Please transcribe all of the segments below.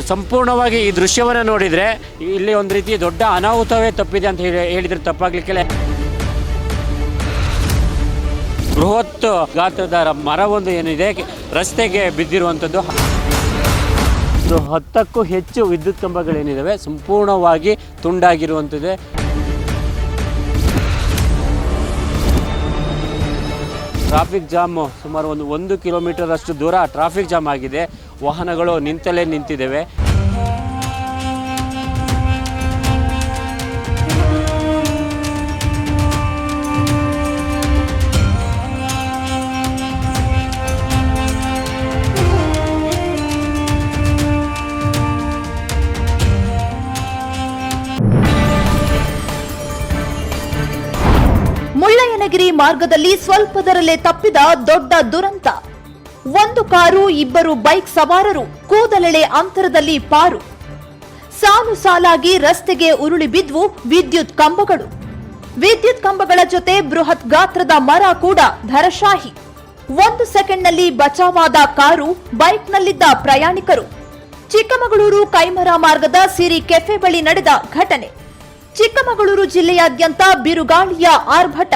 ಸಂಪೂರ್ಣವಾಗಿ ಈ ದೃಶ್ಯವನ್ನು ನೋಡಿದರೆ ಇಲ್ಲಿ ಒಂದು ರೀತಿ ದೊಡ್ಡ ಅನಾಹುತವೇ ತಪ್ಪಿದೆ ಅಂತ ಹೇಳಿ ಹೇಳಿದ್ರೆ ತಪ್ಪಾಗಲಿಕ್ಕೆ ಬೃಹತ್ ಗಾತ್ರದ ಮರವೊಂದು ಏನಿದೆ, ರಸ್ತೆಗೆ ಬಿದ್ದಿರುವಂಥದ್ದು ಒಂದು ಹತ್ತಕ್ಕೂ ಹೆಚ್ಚು ವಿದ್ಯುತ್ ಕಂಬಗಳೇನಿದ್ದಾವೆ ಸಂಪೂರ್ಣವಾಗಿ ತುಂಡಾಗಿರುವಂಥದ್ದು ಟ್ರಾಫಿಕ್ ಜಾಮ್ ಸುಮಾರು ಒಂದು ಒಂದು ಕಿಲೋಮೀಟರ್ ಅಷ್ಟು ದೂರ ಟ್ರಾಫಿಕ್ ಜಾಮ್ ಆಗಿದೆ. ವಾಹನಗಳು ನಿಂತಲೇ ನಿಂತಿದ್ದಾವೆ ಮುಳ್ಳಯ್ಯನಗಿರಿ ಮಾರ್ಗದಲ್ಲಿ ಸ್ವಲ್ಪದರಲ್ಲೇ ತಪ್ಪಿದ ದೊಡ್ಡ ದುರಂತ. ಒಂದು ಕಾರು, ಇಬ್ಬರು ಬೈಕ್ ಸವಾರರು, ಕೂದಲೆಳೆ ಅಂತರದಲ್ಲಿ ಪಾರು. ಸಾಲು ಸಾಲಾಗಿ ರಸ್ತೆಗೆ ಉರುಳಿ ಬಿದ್ವು ವಿದ್ಯುತ್ ಕಂಬಗಳು. ವಿದ್ಯುತ್ ಕಂಬಗಳ ಜೊತೆ ಬೃಹತ್ ಗಾತ್ರದ ಮರ ಕೂಡ ಧರಶಾಹಿ. ಒಂದು ಸೆಕೆಂಡ್ನಲ್ಲಿ ಬಚಾವಾದ ಕಾರು ಬೈಕ್ನಲ್ಲಿದ್ದ ಪ್ರಯಾಣಿಕರು. ಚಿಕ್ಕಮಗಳೂರು ಕೈಮರ ಮಾರ್ಗದ ಸಿರಿ ಕೆಫೆ ಬಳಿ ನಡೆದ ಘಟನೆ. ಚಿಕ್ಕಮಗಳೂರು ಜಿಲ್ಲೆಯಾದ್ಯಂತ ಬಿರುಗಾಳಿಯ ಆರ್ಭಟ.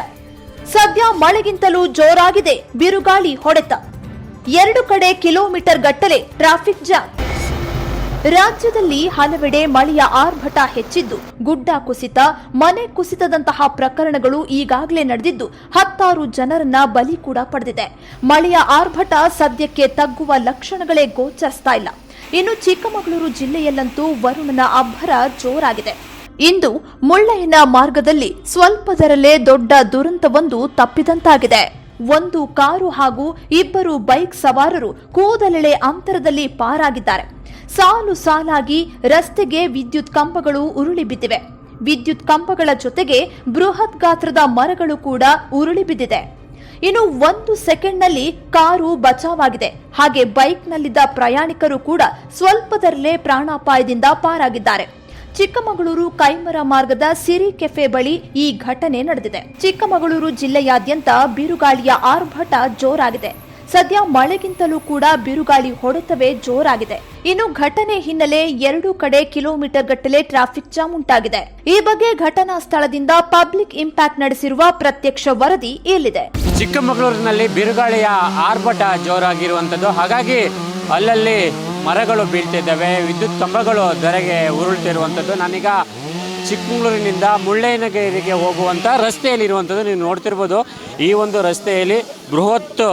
ಸದ್ಯ ಮಳೆಗಿಂತಲೂ ಜೋರಾಗಿದೆ, ಬಿರುಗಾಳಿ ಹೊಡೆತ. ಎರಡು ಕಡೆ ಕಿಲೋಮೀಟರ್ ಗಟ್ಟಲೆ ಟ್ರಾಫಿಕ್ ಜಾಮ್. ರಾಜ್ಯದಲ್ಲಿ ಹಲವೆಡೆ ಮಳೆಯ ಆರ್ಭಟ ಹೆಚ್ಚಿದ್ದು, ಗುಡ್ಡ ಕುಸಿತ, ಮನೆ ಕುಸಿತದಂತಹ ಪ್ರಕರಣಗಳು ಈಗಾಗಲೇ ನಡೆದಿದ್ದು, ಹತ್ತಾರು ಜನರನ್ನ ಬಲಿ ಕೂಡ ಪಡೆದಿದೆ. ಮಳೆಯ ಆರ್ಭಟ ಸದ್ಯಕ್ಕೆ ತಗ್ಗುವ ಲಕ್ಷಣಗಳೇ ಗೋಚರಿಸ್ತಾ ಇಲ್ಲ. ಇನ್ನು ಚಿಕ್ಕಮಗಳೂರು ಜಿಲ್ಲೆಯಲ್ಲಂತೂ ವರುಣನ ಅಬ್ಬರ ಜೋರಾಗಿದೆ. ಇಂದು ಮುಳ್ಳಯ್ಯನ ಮಾರ್ಗದಲ್ಲಿ ಸ್ವಲ್ಪದರಲ್ಲೇ ದೊಡ್ಡ ದುರಂತವೊಂದು ತಪ್ಪಿದಂತಾಗಿದೆ. ಒಂದು ಕಾರು ಹಾಗೂ ಇಬ್ಬರು ಬೈಕ್ ಸವಾರರು ಕೂದಲೆಳೆ ಅಂತರದಲ್ಲಿ ಪಾರಾಗಿದ್ದಾರೆ. ಸಾಲು ಸಾಲಾಗಿ ರಸ್ತೆಗೆ ವಿದ್ಯುತ್ ಕಂಬಗಳು ಉರುಳಿ ಬಿದ್ದಿವೆ. ವಿದ್ಯುತ್ ಕಂಬಗಳ ಜೊತೆಗೆ ಬೃಹತ್ ಗಾತ್ರದ ಮರಗಳು ಕೂಡ ಉರುಳಿ ಬಿದ್ದಿದೆ. ಇನ್ನು ಒಂದು ಸೆಕೆಂಡ್ನಲ್ಲಿ ಕಾರು ಬಚಾವಾಗಿದೆ. ಹಾಗೆ ಬೈಕ್ನಲ್ಲಿದ್ದ ಪ್ರಯಾಣಿಕರು ಕೂಡ ಸ್ವಲ್ಪದರಲ್ಲೇ ಪ್ರಾಣಾಪಾಯದಿಂದ ಪಾರಾಗಿದ್ದಾರೆ. ಚಿಕ್ಕಮಗಳೂರು ಕೈಮರ ಮಾರ್ಗದ ಸಿರಿ ಕೆಫೆ ಬಳಿ ಈ ಘಟನೆ ನಡೆದಿದೆ. ಚಿಕ್ಕಮಗಳೂರು ಜಿಲ್ಲೆಯಾದ್ಯಂತ ಬಿರುಗಾಳಿಯ ಆರ್ಭಟ ಜೋರಾಗಿದೆ. ಸದ್ಯ ಮಳೆಗಿಂತಲೂ ಕೂಡ ಬಿರುಗಾಳಿ ಹೊಡೆತವೇ ಜೋರಾಗಿದೆ. ಇನ್ನು ಘಟನೆ ಹಿನ್ನೆಲೆ ಎರಡು ಕಡೆ ಕಿಲೋಮೀಟರ್ ಗಟ್ಟಲೆ ಟ್ರಾಫಿಕ್ ಜಾಮ್ ಉಂಟಾಗಿದೆ. ಈ ಬಗ್ಗೆ ಘಟನಾ ಸ್ಥಳದಿಂದ ಪಬ್ಲಿಕ್ ಇಂಪ್ಯಾಕ್ಟ್ ನಡೆಸಿರುವ ಪ್ರತ್ಯಕ್ಷ ವರದಿ ಇಲ್ಲಿದೆ. ಚಿಕ್ಕಮಗಳೂರಿನಲ್ಲಿ ಬಿರುಗಾಳಿಯ ಆರ್ಭಟ ಜೋರಾಗಿರುವಂತದ್ದು. ಹಾಗಾಗಿ ಅಲ್ಲಲ್ಲಿ ಮರಗಳು ಬೀಳ್ತಿದ್ದಾವೆ, ವಿದ್ಯುತ್ ಕಂಬಗಳು ಧರೆಗೆ ಉರುಳ್ತಿರುವಂಥದ್ದು. ನಾನೀಗ ಚಿಕ್ಕಮಗಳೂರಿನಿಂದ ಮುಳ್ಳಯ್ಯನಗಿರಿಗೆ ಹೋಗುವಂಥ ರಸ್ತೆಯಲ್ಲಿರುವಂಥದ್ದು ನೀವು ನೋಡ್ತಿರ್ಬೋದು. ಈ ಒಂದು ರಸ್ತೆಯಲ್ಲಿ ಬೃಹತ್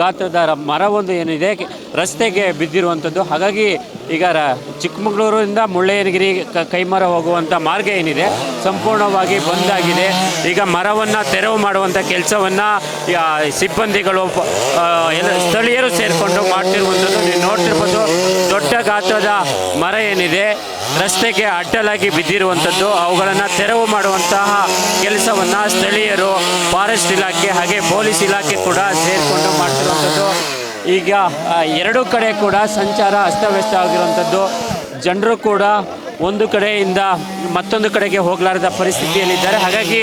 ಗಾತ್ರದ ಮರವೊಂದು ಏನಿದೆ, ರಸ್ತೆಗೆ ಬಿದ್ದಿರುವಂಥದ್ದು. ಹಾಗಾಗಿ ಈಗ ರ ಚಿಕ್ಕಮಗಳೂರಿನಿಂದ ಮುಳ್ಳಯ್ಯನಗಿರಿ ಕೈಮರ ಹೋಗುವಂಥ ಮಾರ್ಗ ಏನಿದೆ, ಸಂಪೂರ್ಣವಾಗಿ ಬಂದಾಗಿದೆ. ಈಗ ಮರವನ್ನು ತೆರವು ಮಾಡುವಂಥ ಕೆಲಸವನ್ನು ಸಿಬ್ಬಂದಿಗಳು ಎಲ್ಲ ಸ್ಥಳೀಯರು ಸೇರಿಕೊಂಡು ಮಾಡ್ತಿರುವಂಥದ್ದು. ನೀವು ನೋಡ್ತಿರ್ಬೋದು, ದೊಡ್ಡ ಗಾತ್ರದ ಮರ ಏನಿದೆ, ರಸ್ತೆಗೆ ಅಡ್ಡಲಾಗಿ ಬಿದ್ದಿರುವಂಥದ್ದು. ಅವುಗಳನ್ನು ತೆರವು ಮಾಡುವಂತಹ ಕೆಲಸವನ್ನು ಸ್ಥಳೀಯರು, ಫಾರೆಸ್ಟ್ ಇಲಾಖೆ ಹಾಗೆ ಪೊಲೀಸ್ ಇಲಾಖೆ ಕೂಡ ಸೇರಿಕೊಂಡು ಮಾಡ್ತಿರುವಂಥದ್ದು. ಈಗ ಎರಡು ಕಡೆ ಕೂಡ ಸಂಚಾರ ಅಸ್ತವ್ಯಸ್ತ ಆಗಿರುವಂಥದ್ದು. ಜನರು ಕೂಡ ಒಂದು ಕಡೆಯಿಂದ ಮತ್ತೊಂದು ಕಡೆಗೆ ಹೋಗಲಾರದ ಪರಿಸ್ಥಿತಿಯಲ್ಲಿದ್ದಾರೆ. ಹಾಗಾಗಿ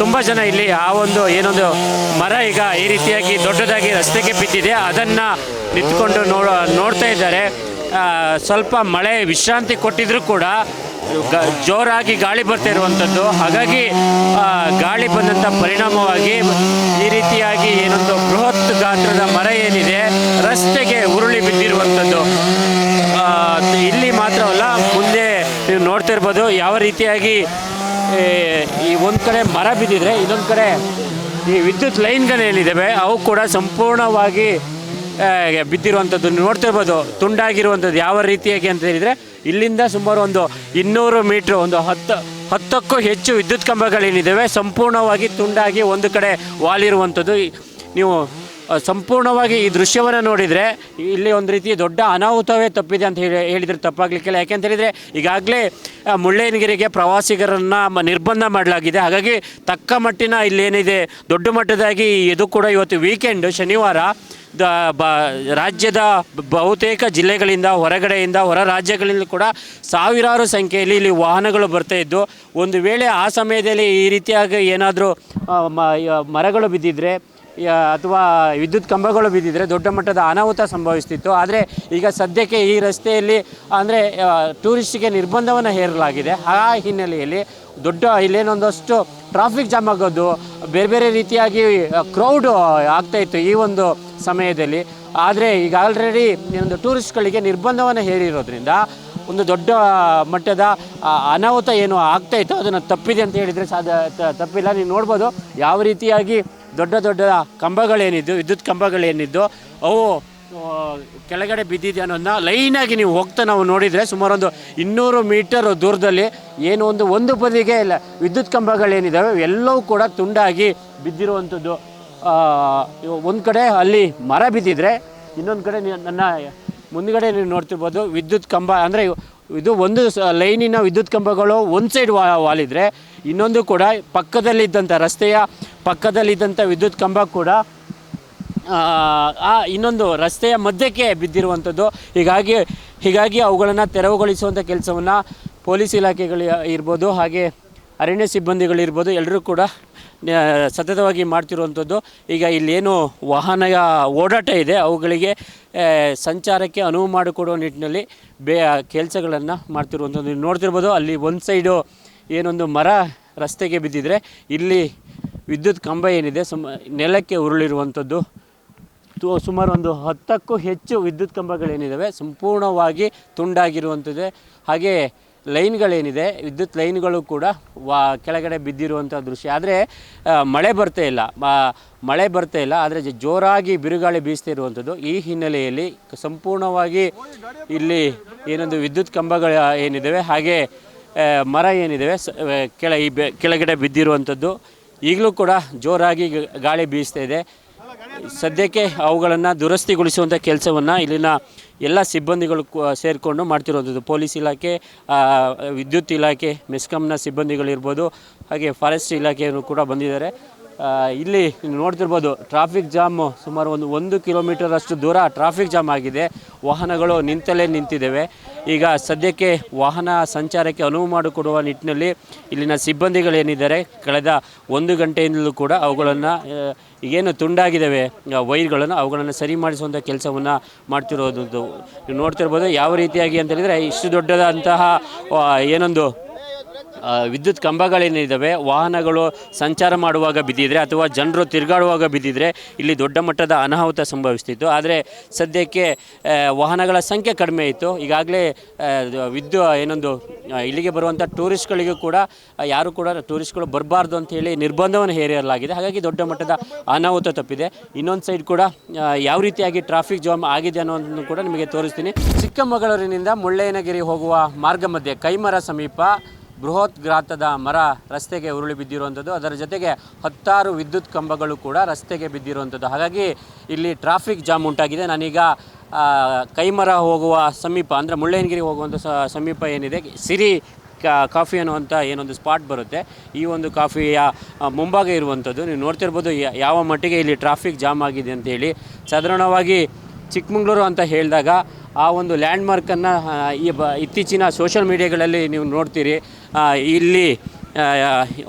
ತುಂಬ ಜನ ಇಲ್ಲಿ ಆ ಒಂದು ಏನೊಂದು ಮರ ಈಗ ಈ ರೀತಿಯಾಗಿ ದೊಡ್ಡದಾಗಿ ರಸ್ತೆಗೆ ಬಿದ್ದಿದೆ. ಅದನ್ನು ನಿಂತ್ಕೊಂಡು ನೋಡ, ನೋಡ್ತಾ ಇದ್ದಾರೆ. ಸ್ವಲ್ಪ ಮಳೆ ವಿಶ್ರಾಂತಿ ಕೊಟ್ಟಿದ್ರು ಕೂಡ ಜೋರಾಗಿ ಗಾಳಿ ಬರ್ತಾ ಇರುವಂಥದ್ದು. ಹಾಗಾಗಿ ಗಾಳಿ ಬಂದಂಥ ಪರಿಣಾಮವಾಗಿ ಈ ರೀತಿಯಾಗಿ ಏನೊಂದು ಬೃಹತ್ ಗಾತ್ರದ ಮರ ಏನಿದೆ, ರಸ್ತೆಗೆ ಉರುಳಿ ಬಿದ್ದಿರುವಂಥದ್ದು. ಇಲ್ಲಿ ಮಾತ್ರವಲ್ಲ, ಮುಂದೆ ನೀವು ನೋಡ್ತಾ ಇರ್ಬೋದು, ಯಾವ ರೀತಿಯಾಗಿ ಈ ಒಂದು ಕಡೆ ಮರ ಬಿದ್ದಿದ್ರೆ, ಇನ್ನೊಂದು ಕಡೆ ಈ ವಿದ್ಯುತ್ ಲೈನ್ಗಳೇನಿದ್ದಾವೆ ಅವು ಕೂಡ ಸಂಪೂರ್ಣವಾಗಿ ಬಿದ್ದಿರುವಂಥದ್ದು ನೋಡ್ತಿರ್ಬೋದು ತುಂಡಾಗಿರುವಂಥದ್ದು ಯಾವ ರೀತಿಯಾಗಿ ಅಂತ ಹೇಳಿದರೆ, ಇಲ್ಲಿಂದ ಸುಮಾರು ಒಂದು ಇನ್ನೂರು ಮೀಟ್ರ್, ಒಂದು ಹತ್ತು, ಹತ್ತಕ್ಕೂ ಹೆಚ್ಚು ವಿದ್ಯುತ್ ಕಂಬಗಳೇನಿದ್ದಾವೆ ಸಂಪೂರ್ಣವಾಗಿ ತುಂಡಾಗಿ ಒಂದು ಕಡೆ ವಾಲಿರುವಂಥದ್ದು. ನೀವು ಸಂಪೂರ್ಣವಾಗಿ ಈ ದೃಶ್ಯವನ್ನು ನೋಡಿದರೆ ಇಲ್ಲಿ ಒಂದು ರೀತಿ ದೊಡ್ಡ ಅನಾಹುತವೇ ತಪ್ಪಿದೆ ಅಂತ ಹೇಳಿ ಹೇಳಿದರೆ ತಪ್ಪಾಗಲಿಕ್ಕಿಲ್ಲ. ಯಾಕೆಂತ ಹೇಳಿದರೆ ಈಗಾಗಲೇ ಮುಳ್ಳಯ್ಯನಗಿರಿಗೆ ಪ್ರವಾಸಿಗರನ್ನು ನಿರ್ಬಂಧ ಮಾಡಲಾಗಿದೆ. ಹಾಗಾಗಿ ತಕ್ಕ ಮಟ್ಟಿನ ಇಲ್ಲೇನಿದೆ, ದೊಡ್ಡ ಮಟ್ಟದಾಗಿ ಇದು ಕೂಡ ಇವತ್ತು ವೀಕೆಂಡ್ ಶನಿವಾರ, ದ, ಬ, ರಾಜ್ಯದ ಬಹುತೇಕ ಜಿಲ್ಲೆಗಳಿಂದ, ಹೊರಗಡೆಯಿಂದ, ಹೊರ ರಾಜ್ಯಗಳಿಂದ ಕೂಡ ಸಾವಿರಾರು ಸಂಖ್ಯೆಯಲ್ಲಿ ಇಲ್ಲಿ ವಾಹನಗಳು ಬರ್ತಾ ಇದ್ದು, ಒಂದು ವೇಳೆ ಆ ಸಮಯದಲ್ಲಿ ಈ ರೀತಿಯಾಗಿ ಏನಾದರೂ ಮರಗಳು ಬಿದ್ದಿದ್ರೆ ಅಥವಾ ವಿದ್ಯುತ್ ಕಂಬಗಳು ಬಿದ್ದಿದ್ರೆ ದೊಡ್ಡ ಮಟ್ಟದ ಅನಾಹುತ ಸಂಭವಿಸ್ತಿತ್ತು. ಆದರೆ ಈಗ ಸದ್ಯಕ್ಕೆ ಈ ರಸ್ತೆಯಲ್ಲಿ, ಅಂದರೆ ಟೂರಿಸ್ಟಿಗೆ ನಿರ್ಬಂಧವನ್ನು ಹೇರಲಾಗಿದೆ. ಆ ಹಿನ್ನೆಲೆಯಲ್ಲಿ ದೊಡ್ಡ, ಇಲ್ಲೇನೊಂದಷ್ಟು ಟ್ರಾಫಿಕ್ ಜಾಮ್ ಆಗೋದು, ಬೇರೆ ಬೇರೆ ರೀತಿಯಾಗಿ ಕ್ರೌಡ್ ಆಗ್ತಾಯಿತ್ತು ಈ ಒಂದು ಸಮಯದಲ್ಲಿ. ಆದರೆ ಈಗ ಆಲ್ರೆಡಿ ಒಂದು ಟೂರಿಸ್ಟ್ಗಳಿಗೆ ನಿರ್ಬಂಧವನ್ನು ಹೇರಿರೋದ್ರಿಂದ ಒಂದು ದೊಡ್ಡ ಮಟ್ಟದ ಅನಾಹುತ ಏನು ಆಗ್ತಾಯಿತ್ತು ಅದನ್ನು ತಪ್ಪಿದೆ ಅಂತ ಹೇಳಿದರೆ ಸಾಧ ತಪ್ಪಿಲ್ಲ. ನೀವು ನೋಡ್ಬೋದು ಯಾವ ರೀತಿಯಾಗಿ ದೊಡ್ಡ ದೊಡ್ಡ ಕಂಬಗಳೇನಿದ್ದು, ವಿದ್ಯುತ್ ಕಂಬಗಳೇನಿದ್ದು, ಅವು ಕೆಳಗಡೆ ಬಿದ್ದಿದೆ ಅನ್ನೋದನ್ನ ಲೈನಾಗಿ ನೀವು ಹೋಗ್ತಾ ನಾವು ನೋಡಿದರೆ ಸುಮಾರು ಒಂದು ಇನ್ನೂರು ಮೀಟರ್ ದೂರದಲ್ಲಿ ಏನು ಒಂದು ಒಂದು ಬದಿಗೆ ಇಲ್ಲ ವಿದ್ಯುತ್ ಕಂಬಗಳೇನಿದ್ದಾವೆ, ಎಲ್ಲವೂ ಕೂಡ ತುಂಡಾಗಿ ಬಿದ್ದಿರುವಂಥದ್ದು. ಒಂದು ಕಡೆ ಅಲ್ಲಿ ಮರ ಬಿದ್ದಿದ್ರೆ, ಇನ್ನೊಂದು ಕಡೆ ನನ್ನ ಮುಂದ್ಗಡೆ ನೀವು ನೋಡ್ತಿರ್ಬೋದು ವಿದ್ಯುತ್ ಕಂಬ, ಅಂದರೆ ಇದು ಒಂದು ಲೈನಿನ ವಿದ್ಯುತ್ ಕಂಬಗಳು ಒಂದು ಸೈಡ್ ವಾಲಿದ್ರೆ, ಇನ್ನೊಂದು ಕೂಡ ಪಕ್ಕದಲ್ಲಿದ್ದಂಥ ರಸ್ತೆಯ ಪಕ್ಕದಲ್ಲಿದ್ದಂಥ ವಿದ್ಯುತ್ ಕಂಬ ಕೂಡ ಆ, ಇನ್ನೊಂದು ರಸ್ತೆಯ ಮಧ್ಯಕ್ಕೆ ಬಿದ್ದಿರುವಂಥದ್ದು. ಹೀಗಾಗಿ ಹೀಗಾಗಿ ಅವುಗಳನ್ನು ತೆರವುಗೊಳಿಸುವಂಥ ಕೆಲಸವನ್ನು ಪೊಲೀಸ್ ಇಲಾಖೆಗಳು ಇರ್ಬೋದು ಹಾಗೆ ಅರಣ್ಯ ಸಿಬ್ಬಂದಿಗಳಿರ್ಬೋದು ಎಲ್ಲರೂ ಕೂಡ ಸತತವಾಗಿ ಮಾಡ್ತಿರುವಂಥದ್ದು. ಈಗ ಇಲ್ಲೇನು ವಾಹನ ಓಡಾಟ ಇದೆ ಅವುಗಳಿಗೆ ಸಂಚಾರಕ್ಕೆ ಅನುವು ಮಾಡಿಕೊಡುವ ನಿಟ್ಟಿನಲ್ಲಿ ಬೇ ಕೆಲಸಗಳನ್ನು ಮಾಡ್ತಿರುವಂಥದ್ದು. ನೋಡ್ತಿರ್ಬೋದು ಅಲ್ಲಿ ಒಂದು ಸೈಡು ಏನೊಂದು ಮರ ರಸ್ತೆಗೆ ಬಿದ್ದಿದ್ರೆ ಇಲ್ಲಿ ವಿದ್ಯುತ್ ಕಂಬ ಏನಿದೆ, ಸುಮ ನೆಲಕ್ಕೆ ಉರುಳಿರುವಂಥದ್ದು. ಸುಮಾರು ಒಂದು ಹತ್ತಕ್ಕೂ ಹೆಚ್ಚು ವಿದ್ಯುತ್ ಕಂಬಗಳೇನಿದ್ದಾವೆ ಸಂಪೂರ್ಣವಾಗಿ ತುಂಡಾಗಿರುವಂಥದ್ದು. ಹಾಗೆ ಲೈನ್ಗಳೇನಿದೆ, ವಿದ್ಯುತ್ ಲೈನ್ಗಳು ಕೂಡ ವಾ ಕೆಳಗಡೆ ಬಿದ್ದಿರುವಂಥ ದೃಶ್ಯ. ಆದರೆ ಮಳೆ ಬರ್ತಾ ಇಲ್ಲ. ಮಳೆ ಬರ್ತಾ ಇಲ್ಲ, ಆದರೆ ಜೋರಾಗಿ ಬಿರುಗಾಳಿ ಬೀಸ್ತಾ ಇರುವಂಥದ್ದು. ಈ ಹಿನ್ನೆಲೆಯಲ್ಲಿ ಸಂಪೂರ್ಣವಾಗಿ ಇಲ್ಲಿ ಏನೊಂದು ವಿದ್ಯುತ್ ಕಂಬಗಳು ಏನಿದ್ದಾವೆ ಹಾಗೆ ಮರ ಏನಿದ್ದಾವೆ ಕೆಳ ಈ ಬೆ, ಕೆಳಗಡೆ ಬಿದ್ದಿರುವಂಥದ್ದು. ಈಗಲೂ ಕೂಡ ಜೋರಾಗಿ ಗಾಳಿ ಬೀಸ್ತಾ ಇದೆ. ಸದ್ಯಕ್ಕೆ ಅವುಗಳನ್ನು ದುರಸ್ತಿಗೊಳಿಸುವಂಥ ಕೆಲಸವನ್ನು ಇಲ್ಲಿನ ಎಲ್ಲ ಸಿಬ್ಬಂದಿಗಳು ಸೇರಿಕೊಂಡು ಮಾಡ್ತಿರೋದು ಪೊಲೀಸ್ ಇಲಾಖೆ ವಿದ್ಯುತ್ ಇಲಾಖೆ, ಮೆಸ್ಕಾಂನ ಸಿಬ್ಬಂದಿಗಳಿರ್ಬೋದು, ಹಾಗೆ ಫಾರೆಸ್ಟ್ ಇಲಾಖೆಯವರು ಕೂಡ ಬಂದಿದ್ದಾರೆ. ಇಲ್ಲಿ ನೋಡ್ತಿರ್ಬೋದು ಟ್ರಾಫಿಕ್ ಜಾಮು ಸುಮಾರು ಒಂದು ಒಂದು ಕಿಲೋಮೀಟರ್ ಅಷ್ಟು ದೂರ ಟ್ರಾಫಿಕ್ ಜಾಮ್ ಆಗಿದೆ. ವಾಹನಗಳು ನಿಂತಲೇ ನಿಂತಿದ್ದೇವೆ. ಈಗ ಸದ್ಯಕ್ಕೆ ವಾಹನ ಸಂಚಾರಕ್ಕೆ ಅನುವು ಮಾಡಿಕೊಡುವ ನಿಟ್ಟಿನಲ್ಲಿ ಇಲ್ಲಿನ ಸಿಬ್ಬಂದಿಗಳೇನಿದ್ದಾರೆ, ಕಳೆದ ಒಂದು ಗಂಟೆಯಿಂದಲೂ ಕೂಡ ಅವುಗಳನ್ನು ಏನು ತುಂಡಾಗಿದ್ದಾವೆ ವೈರ್ಗಳನ್ನು ಅವುಗಳನ್ನು ಸರಿ ಮಾಡಿಸುವಂಥ ಕೆಲಸವನ್ನು ಮಾಡ್ತಿರೋದು. ನೀವು ನೋಡ್ತಿರ್ಬೋದು, ಯಾವ ರೀತಿಯಾಗಿ ಅಂತ ಹೇಳಿದರೆ ಇಷ್ಟು ದೊಡ್ಡದಂತಹ ಏನೊಂದು ವಿದ್ಯುತ್ ಕಂಬಗಳೇನಿದ್ದಾವೆ ವಾಹನಗಳು ಸಂಚಾರ ಮಾಡುವಾಗ ಬಿದ್ದಿದ್ರೆ ಅಥವಾ ಜನರು ತಿರುಗಾಡುವಾಗ ಬಿದ್ದಿದ್ರೆ ಇಲ್ಲಿ ದೊಡ್ಡ ಮಟ್ಟದ ಅನಾಹುತ ಸಂಭವಿಸ್ತಿತ್ತು. ಆದರೆ ಸದ್ಯಕ್ಕೆ ವಾಹನಗಳ ಸಂಖ್ಯೆ ಕಡಿಮೆ ಇತ್ತು. ಈಗಾಗಲೇ ವಿದ್ಯು ಏನೊಂದು ಇಲ್ಲಿಗೆ ಬರುವಂಥ ಟೂರಿಸ್ಟ್ಗಳಿಗೂ ಕೂಡ ಯಾರು ಕೂಡ ಟೂರಿಸ್ಟ್ಗಳು ಬರಬಾರ್ದು ಅಂತ ಹೇಳಿ ನಿರ್ಬಂಧವನ್ನು ಹೇರಲಾಗಿದೆ ಹಾಗಾಗಿ ದೊಡ್ಡ ಮಟ್ಟದ ಅನಾಹುತ ತಪ್ಪಿದೆ. ಇನ್ನೊಂದು ಸೈಡ್ ಕೂಡ ಯಾವ ರೀತಿಯಾಗಿ ಟ್ರಾಫಿಕ್ ಜಾಮ್ ಆಗಿದೆ ಅನ್ನೋದನ್ನು ಕೂಡ ನಿಮಗೆ ತೋರಿಸ್ತೀನಿ. ಚಿಕ್ಕಮಗಳೂರಿನಿಂದ ಮುಳ್ಳಯ್ಯನಗಿರಿ ಹೋಗುವ ಮಾರ್ಗ ಮಧ್ಯೆ ಕೈಮರ ಸಮೀಪ ಬೃಹತ್ ಗ್ರಾತದ ಮರ ರಸ್ತೆಗೆ ಉರುಳಿ ಬಿದ್ದಿರುವಂಥದ್ದು. ಅದರ ಜೊತೆಗೆ ಹತ್ತಾರು ವಿದ್ಯುತ್ ಕಂಬಗಳು ಕೂಡ ರಸ್ತೆಗೆ ಬಿದ್ದಿರುವಂಥದ್ದು. ಹಾಗಾಗಿ ಇಲ್ಲಿ ಟ್ರಾಫಿಕ್ ಜಾಮ್ ಉಂಟಾಗಿದೆ. ನಾನೀಗ ಕೈಮರ ಹೋಗುವ ಸಮೀಪ, ಅಂದರೆ ಮುಳ್ಳಯ್ಯನಗಿರಿ ಹೋಗುವಂಥ ಸಮೀಪ ಏನಿದೆ, ಸಿರಿ ಕಾಫಿ ಅನ್ನುವಂಥ ಏನೊಂದು ಸ್ಪಾಟ್ ಬರುತ್ತೆ. ಈ ಒಂದು ಕಾಫಿಯ ಮುಂಭಾಗ ಇರುವಂಥದ್ದು. ನೀವು ನೋಡ್ತಿರ್ಬೋದು ಯಾವ ಮಟ್ಟಿಗೆ ಇಲ್ಲಿ ಟ್ರಾಫಿಕ್ ಜಾಮ್ ಆಗಿದೆ ಅಂತೇಳಿ ಸಾಧಾರಣವಾಗಿ ಚಿಕ್ಕಮಗಳೂರು ಅಂತ ಹೇಳಿದಾಗ ಆ ಒಂದು ಲ್ಯಾಂಡ್ಮಾರ್ಕನ್ನು ಈ ಬ, ಇತ್ತೀಚಿನ ಸೋಷಲ್ ಮೀಡಿಯಾಗಳಲ್ಲಿ ನೀವು ನೋಡ್ತೀರಿ. ಇಲ್ಲಿ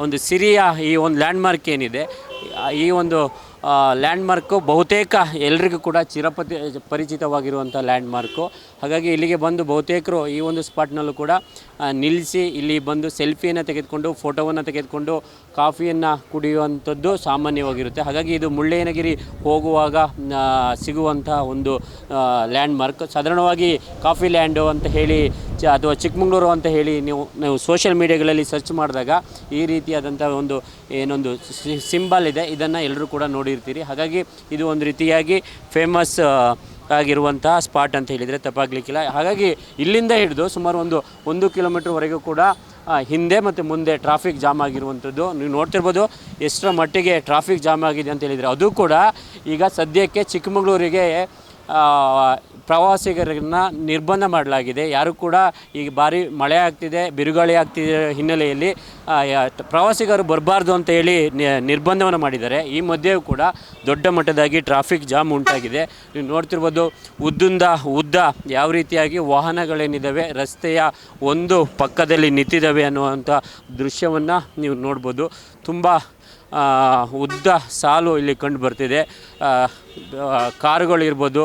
ಒಂದು ಸಿರಿಯ ಈ ಒಂದು ಲ್ಯಾಂಡ್ಮಾರ್ಕ್ ಏನಿದೆ ಈ ಒಂದು ಲ್ಯಾಂಡ್ಮಾರ್ಕು ಬಹುತೇಕ ಎಲ್ರಿಗೂ ಕೂಡ ಚಿರಪತಿ ಪರಿಚಿತವಾಗಿರುವಂಥ ಲ್ಯಾಂಡ್ಮಾರ್ಕು ಹಾಗಾಗಿ ಇಲ್ಲಿಗೆ ಬಂದು ಬಹುತೇಕರು ಈ ಒಂದು ಸ್ಪಾಟ್ನಲ್ಲೂ ಕೂಡ ನಿಲ್ಲಿಸಿ ಇಲ್ಲಿ ಬಂದು ಸೆಲ್ಫಿಯನ್ನು ತೆಗೆದುಕೊಂಡು, ಫೋಟೋವನ್ನು ತೆಗೆದುಕೊಂಡು ಕಾಫಿಯನ್ನು ಕುಡಿಯುವಂಥದ್ದು ಸಾಮಾನ್ಯವಾಗಿರುತ್ತೆ. ಹಾಗಾಗಿ ಇದು ಮುಳ್ಳಯ್ಯನಗಿರಿ ಹೋಗುವಾಗ ಸಿಗುವಂಥ ಒಂದು ಲ್ಯಾಂಡ್ಮಾರ್ಕ್ ಸಾಧಾರಣವಾಗಿ ಕಾಫಿ ಲ್ಯಾಂಡು ಅಂತ ಹೇಳಿ ಚ ಅಥವಾ ಚಿಕ್ಕಮಗಳೂರು ಅಂತ ಹೇಳಿ ನೀವು ನೀವು ಸೋಷಿಯಲ್ ಮೀಡಿಯಾಗಳಲ್ಲಿ ಸರ್ಚ್ ಮಾಡಿದಾಗ ಈ ರೀತಿಯಾದಂಥ ಒಂದು ಏನೊಂದು ಸಿಂಬಲ್ ಇದೆ. ಇದನ್ನು ಎಲ್ಲರೂ ಕೂಡ ನೋಡಿರ್ತೀರಿ. ಹಾಗಾಗಿ ಇದು ಒಂದು ರೀತಿಯಾಗಿ ಫೇಮಸ್ ಆಗಿರುವಂತಹ ಸ್ಪಾಟ್ ಅಂತ ಹೇಳಿದರೆ ತಪ್ಪಾಗಲಿಕ್ಕಿಲ್ಲ. ಹಾಗಾಗಿ ಇಲ್ಲಿಂದ ಹಿಡಿದು ಸುಮಾರು ಒಂದು ಒಂದು ಕಿಲೋಮೀಟ್ರ್ವರೆಗೂ ಕೂಡ ಹಿಂದೆ ಮತ್ತು ಮುಂದೆ ಟ್ರಾಫಿಕ್ ಜಾಮ್ ಆಗಿರುವಂಥದ್ದು ನೀವು ನೋಡ್ತಿರ್ಬೋದು. ಎಷ್ಟರ ಮಟ್ಟಿಗೆ ಟ್ರಾಫಿಕ್ ಜಾಮ್ ಆಗಿದೆ ಅಂತ ಹೇಳಿದರೆ ಅದು ಕೂಡ ಈಗ ಸದ್ಯಕ್ಕೆ ಚಿಕ್ಕಮಗಳೂರಿಗೆ ಪ್ರವಾಸಿಗರನ್ನ ನಿರ್ಬಂಧ ಮಾಡಲಾಗಿದೆ. ಯಾರು ಕೂಡ ಈಗ ಭಾರಿ ಮಳೆ ಆಗ್ತಿದೆ, ಬಿರುಗಾಳಿ ಆಗ್ತಿದೆ ಹಿನ್ನೆಲೆಯಲ್ಲಿ ಪ್ರವಾಸಿಗರು ಬರಬಾರ್ದು ಅಂತ ಹೇಳಿ ನಿರ್ಬಂಧವನ್ನು ಮಾಡಿದ್ದಾರೆ. ಈ ಮಧ್ಯೆಯೂ ಕೂಡ ದೊಡ್ಡ ಮಟ್ಟದಾಗಿ ಟ್ರಾಫಿಕ್ ಜಾಮ್ ಉಂಟಾಗಿದೆ. ನೀವು ನೋಡ್ತಿರ್ಬೋದು, ಉದ್ದಿಂದ, ಉದ್ದ ಯಾವ ರೀತಿಯಾಗಿ ವಾಹನಗಳೇನಿದ್ದಾವೆ ರಸ್ತೆಯ ಒಂದು ಪಕ್ಕದಲ್ಲಿ ನಿಂತಿದ್ದಾವೆ ಅನ್ನುವಂಥ ದೃಶ್ಯವನ್ನು ನೀವು ನೋಡ್ಬೋದು. ತುಂಬ ಉದ್ದ ಸಾಲು ಇಲ್ಲಿ ಕಂಡು ಬರ್ತಿದೆ. ಕಾರುಗಳಿರ್ಬೋದು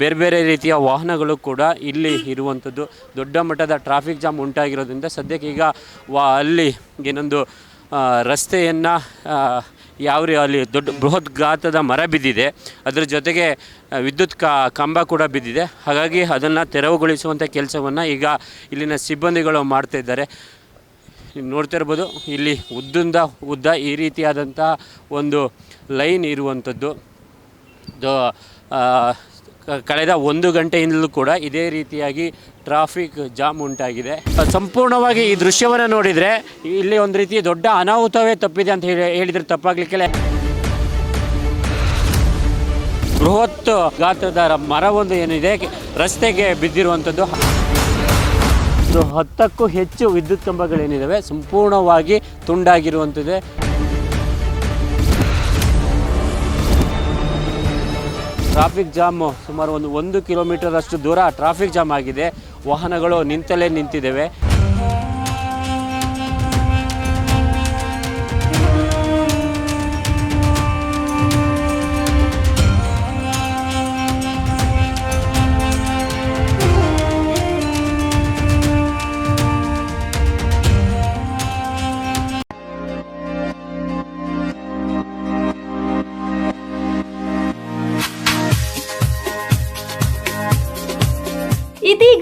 ಬೇರೆ ಬೇರೆ ರೀತಿಯ ವಾಹನಗಳು ಕೂಡ ಇಲ್ಲಿ ಇರುವಂಥದ್ದು. ದೊಡ್ಡ ಮಟ್ಟದ ಟ್ರಾಫಿಕ್ ಜಾಮ್ ಉಂಟಾಗಿರೋದ್ರಿಂದ ಸದ್ಯಕ್ಕೆ ಈಗ ವಾ, ಅಲ್ಲಿ ಏನೊಂದು ರಸ್ತೆಯನ್ನು ಯಾವ ಅಲ್ಲಿ ದೊಡ್ಡ ಬೃಹತ್ ಗಾತ್ರದ ಮರ ಬಿದ್ದಿದೆ. ಅದರ ಜೊತೆಗೆ ವಿದ್ಯುತ್ ಕಂಬ ಕೂಡ ಬಿದ್ದಿದೆ. ಹಾಗಾಗಿ ಅದನ್ನು ತೆರವುಗೊಳಿಸುವಂಥ ಕೆಲಸವನ್ನು ಈಗ ಇಲ್ಲಿನ ಸಿಬ್ಬಂದಿಗಳು ಮಾಡ್ತಾ ಇದ್ದಾರೆ. ನೋಡ್ತಾ ಇರ್ಬೋದು, ಇಲ್ಲಿ ಉದ್ದಿಂದ ಉದ್ದ ಈ ರೀತಿಯಾದಂಥ ಒಂದು ಲೈನ್ ಇರುವಂಥದ್ದು. ಕಳೆದ ಒಂದು ಗಂಟೆಯಿಂದಲೂ ಕೂಡ ಇದೇ ರೀತಿಯಾಗಿ ಟ್ರಾಫಿಕ್ ಜಾಮ್ ಉಂಟಾಗಿದೆ. ಸಂಪೂರ್ಣವಾಗಿ ಈ ದೃಶ್ಯವನ್ನು ನೋಡಿದರೆ ಇಲ್ಲಿ ಒಂದು ರೀತಿ ದೊಡ್ಡ ಅನಾಹುತವೇ ತಪ್ಪಿದೆ ಅಂತ ಹೇಳಿ, ಹೇಳಿದರೆ ತಪ್ಪಾಗಲಿಕ್ಕೆ ಬೃಹತ್ ಗಾತ್ರದ ಮರವೊಂದು ಏನಿದೆ, ರಸ್ತೆಗೆ ಬಿದ್ದಿರುವಂಥದ್ದು ಒಂದು ಹತ್ತಕ್ಕೂ ಹೆಚ್ಚು ವಿದ್ಯುತ್ ಕಂಬಗಳೇನಿದ್ದಾವೆ ಸಂಪೂರ್ಣವಾಗಿ ತುಂಡಾಗಿರುವಂಥದ್ದೇ ಟ್ರಾಫಿಕ್ ಜಾಮ್ ಸುಮಾರು ಒಂದು ಒಂದು ಕಿಲೋಮೀಟರ್ ಅಷ್ಟು ದೂರ ಟ್ರಾಫಿಕ್ ಜಾಮ್ ಆಗಿದೆ. ವಾಹನಗಳು ನಿಂತಲೇ ನಿಂತಿದ್ದಾವೆ.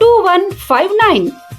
two one five nine